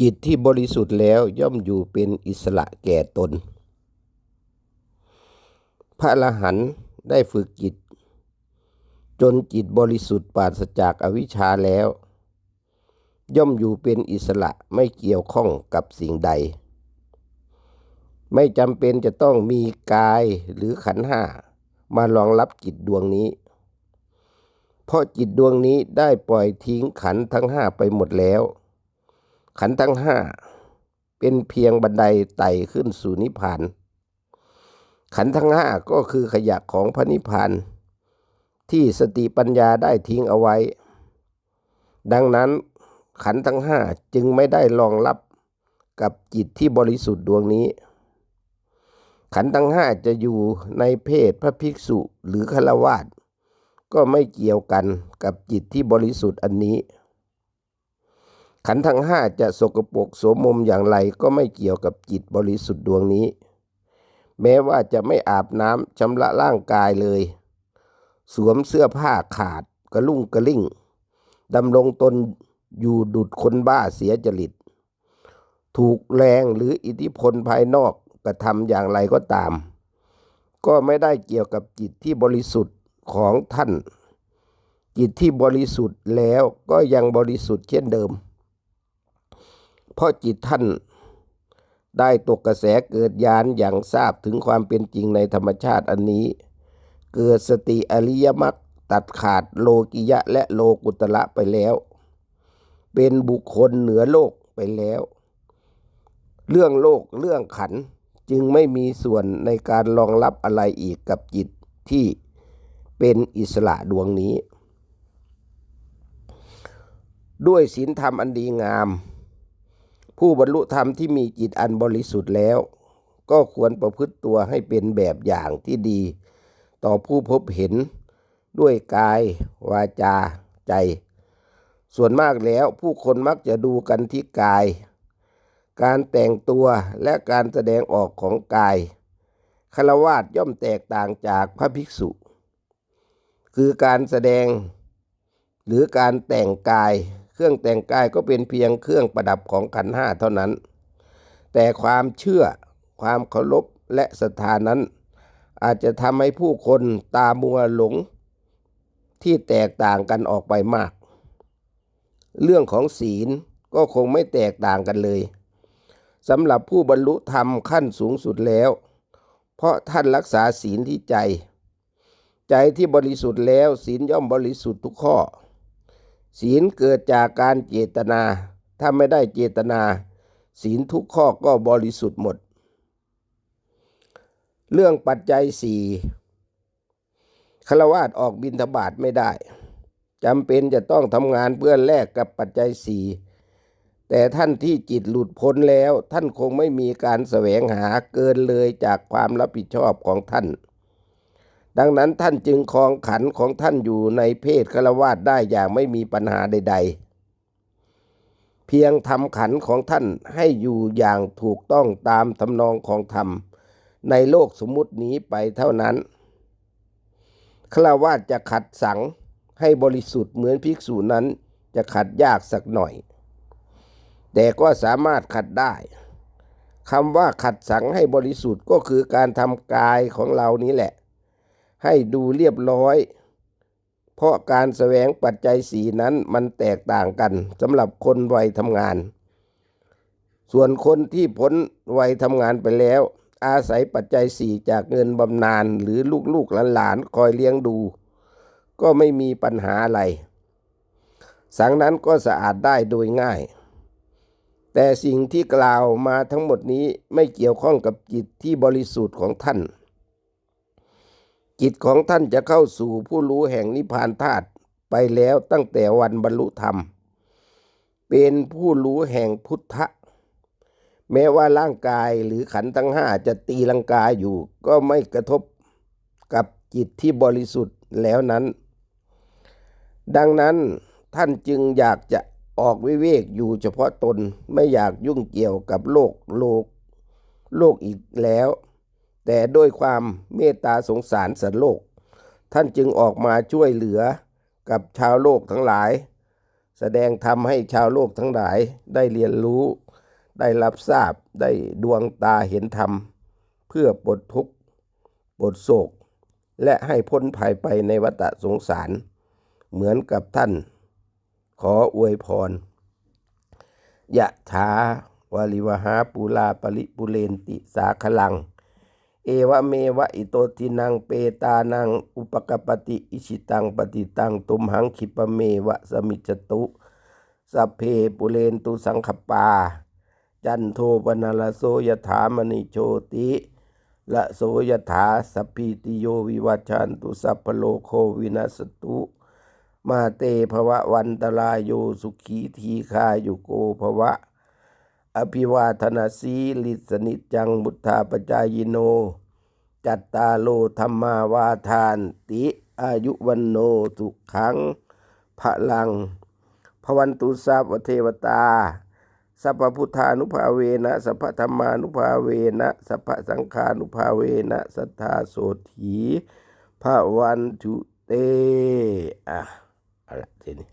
จิตที่บริสุทธิ์แล้วย่อมอยู่เป็นอิสระแก่ตน พระอรหันต์ได้ฝึกจิต จนจิตบริสุทธิ์ปราศจากอวิชชาแล้ว ย่อมอยู่เป็นอิสระไม่เกี่ยวข้องกับสิ่งใด ไม่จำเป็นจะต้องมีกายหรือขันห้ามารองรับจิตดวงนี้ เพราะจิตดวงนี้ได้ปล่อยทิ้งขันทั้งห้าไปหมดแล้ว ขันธ์ทั้งห้าเป็นเพียงบันไดไต่ขึ้นสู่นิพพาน ขันธ์ทั้งห้าก็คือขยะของพระนิพพาน ที่สติปัญญาได้ทิ้งเอาไว้ ดังนั้นขันธ์ทั้งห้าจึงไม่ได้รองรับกับจิตที่บริสุทธิ์ดวงนี้ ขันธ์ทั้งห้าจะอยู่ในเพศพระภิกษุหรือฆราวาสก็ไม่เกี่ยวกันกับจิตที่บริสุทธิ์อันนี้ ขันทั้งห้าจะสกปรกโสมมอย่างไรก็ไม่เกี่ยวกับจิตบริสุทธิ์ดวงนี้ แม้ว่าจะไม่อาบน้ำชำระร่างกายเลย สวมเสื้อผ้าขาดกระลุ่งกระลิ่งดำรงตนอยู่ดุดคนบ้าเสียจริต ถูกแรงหรืออิทธิพลภายนอกกระทำอย่างไรก็ตาม ก็ไม่ได้เกี่ยวกับจิตที่บริสุทธิ์ของท่าน จิตที่บริสุทธิ์แล้วก็ยังบริสุทธิ์เช่นเดิม เพราะจิตท่านได้ตกกระแสเกิดญาณอย่างทราบถึงความเป็นจริงในธรรมชาติอันนี้ เกิดสติอริยมรรคตัดขาดโลกิยะและโลกุตระไปแล้ว เป็นบุคคลเหนือโลกไปแล้ว เรื่องโลกเรื่องขันจึงไม่มีส่วนในการรองรับอะไรอีกกับจิตที่เป็นอิสระดวงนี้ ด้วยศีลธรรมอันดีงาม ผู้บรรลุธรรมที่มีจิตอันบริสุทธิ์แล้ว ก็ควรประพฤติตัวให้เป็นแบบอย่างที่ดี ต่อผู้พบเห็นด้วยกาย วาจา ใจ ส่วนมากแล้วผู้คนมักจะดูกันที่กาย การแต่งตัวและการแสดงออกของกายคารวาสย่อมแตกต่างจากพระภิกษุ คือการแสดง หรือการแต่งกาย รื่องแต่งกายก็เป็นเพียงเครื่องประดับของขันห้าเท่านั้น แต่ความเชื่อความเคารพและศรัทธานั้น อาจจะทำให้ผู้คนตามัวหลงที่แตกต่างกันออกไปมาก เรื่องของศีลก็คงไม่แตกต่างกันเลยสำหรับผู้บรรลุธรรมขั้นสูงสุดแล้ว เพราะท่านรักษาศีลที่ใจ ใจที่บริสุทธิ์แล้วศีลย่อมบริสุทธิ์ทุกข้อ ศีลเกิดจากการเจตนา ถ้าไม่ได้เจตนา ศีลทุกข้อก็บริสุทธิ์หมด เรื่องปัจจัยสี่ฆราวาสออกบินทบาทไม่ได้จำเป็นจะต้องทำงานเพื่อแลกกับปัจจัยสี่แต่ท่านที่จิตหลุดพ้นแล้ว ท่านคงไม่มีการแสวงหาเกินเลยจากความรับผิดชอบของท่าน ดังนั้นท่านจึงครองขันของท่านอยู่ในเพศฆราวาสได้อย่างไม่มีปัญหาใด ๆ เพียงทำขันของท่านให้อยู่อย่างถูกต้องตามทำนองของธรรม ในโลกสมมุตินี้ไปเท่านั้นฆราวาสจะขัดสังให้บริสุทธิ์เหมือนภิกษุนั้นจะขัดยากสักหน่อย แต่ก็สามารถขัดได้คำว่าขัดสังให้บริสุทธิ์ก็คือการทำกายของเรานี้แหละ ให้ดูเรียบร้อย เพราะการแสวงปัจจัยสีนั้นมันแตกต่างกันสำหรับคนวัยทำงาน ส่วนคนที่พ้นวัยทำงานไปแล้ว อาศัยปัจจัยสี่จากเงินบำนาญหรือลูกๆหลานๆคอยเลี้ยงดู ก็ไม่มีปัญหาอะไรสังนั้นก็สะอาดได้โดยง่าย แต่สิ่งที่กล่าวมาทั้งหมดนี้ไม่เกี่ยวข้องกับจิตที่บริสุทธิ์ของท่าน จิตของท่านจะเข้าสู่ผู้รู้แห่งนิพพานธาตุไปแล้วตั้งแต่วันบรรลุธรรม เป็นผู้รู้แห่งพุทธะ แม้ว่าร่างกายหรือขันธ์ทั้งห้าจะตีลังกาอยู่ ก็ไม่กระทบกับจิตที่บริสุทธิ์แล้วนั้น ดังนั้นท่านจึงอยากจะออกวิเวกอยู่เฉพาะตนไม่อยากยุ่งเกี่ยวกับโลกโลก โลกอีกแล้ว แต่ด้วยความเมตตาสงสารสัตว์โลก ท่านจึงออกมาช่วยเหลือกับชาวโลกทั้งหลาย แสดงธรรมให้ชาวโลกทั้งหลายได้เรียนรู้ ได้รับทราบได้ดวงตาเห็นธรรม เพื่อปลดทุกข์ปลดโศก และให้พ้นภัยไปในวัฏสงสาร เหมือนกับท่าน ขออวยพรยะถาวาลิวหาปูลาปริปุเรนติสาคลัง เอวเมวะอิโตทินังเปตานังอุปกปปติอิชิตังปฏิตังตุมหังคิปเมวะสมิจตุสัพเพปุเรนตุสังขปา จันโทปนาลโสยถามณิโชติละโสยถาสัพพิติโยวิวัชชันตุสัพพโลโควินัสตุ มาเตภวะวันตรายโยสุขีทีคายุโกภวะ อภิวาทนาสีลิสนิจังบุทธาปจายโน จัตตาโลธรรมาวาทาน ติอายุวันโนสุขังพลังพวันตุสัพวเทวตา สัพพุทธานุภาเวนะ สัพพธรรมานุภาเวนะ สัพพสังฆานุภาเวนะ สัทธาโสถีพระวันจุเต อะอาละทีนี้